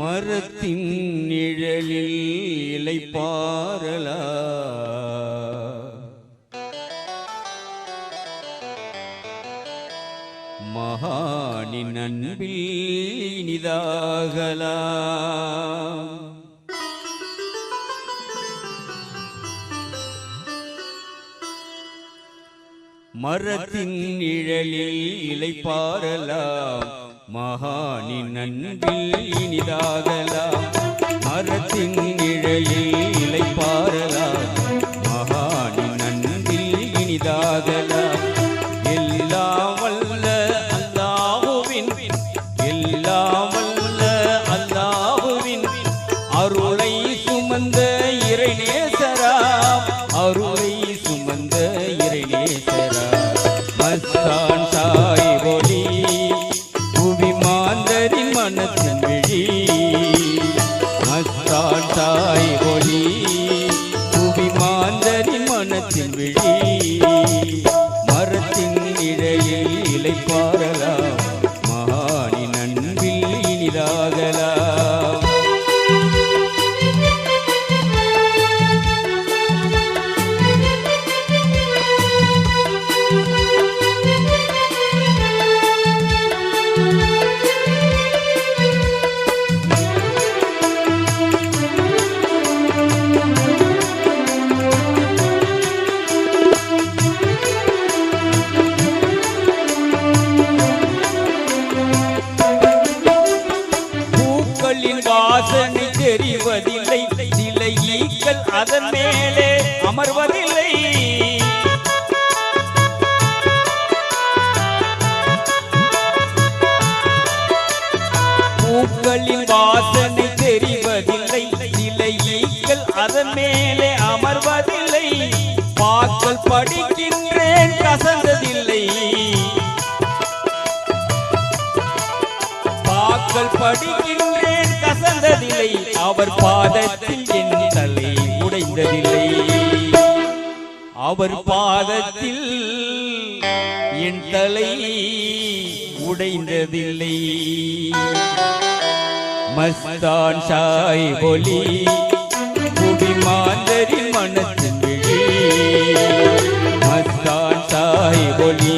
மரத்தின் நிழலில் இலை மகானின் அன்பில் இனிதாகலா. மரத்தின் நிழலில் இலைப்பாரலாம் மகானின் அன்பில் இனிதாகலாம். மரத்தின் நிழலில் இலைப்பாரலாம் পার அதன் மேலே அமர்வதில்லை. பூக்களின் வாசனை தெரிவதில்லை. சில அதன் மேலே அமர்வதில்லை. பாக்கள் படிக்கின்றேன் கசந்ததில்லை. பாக்கள் படிக்கின்றேன் கசந்ததில்லை. அவர் பாதத்தில் என் தலை உடைந்ததில்லை அவர் பாதத்தில் என் தலை உடைந்ததில்லை. மஸ்தான் சாய் ஒலி புவி மாந்தரின் மனத்தின் விழி. மஸ்தான் சாய் ஒலி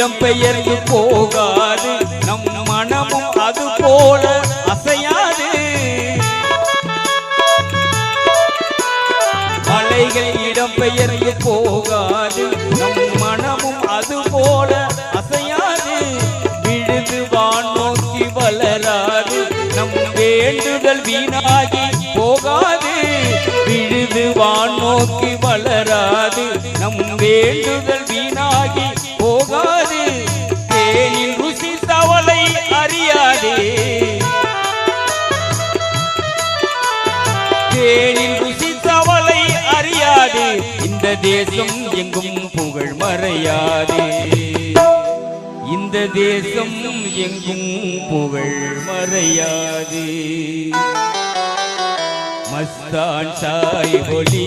இடம் பெயர்ந்து போகாது. நம் மனமும் அது போல அசையாது. மலைகள் இடம் பெயர்ந்து போகாது. நம் மனமும் அது போல அறியாதே தேனில் ருசி தவளை அறியாது. இந்த தேசம் எங்கும் புகழ் மறையாது. இந்த தேசம் எங்கும் புகழ் மறையாது. மஸ்தான் சாய் ஒளி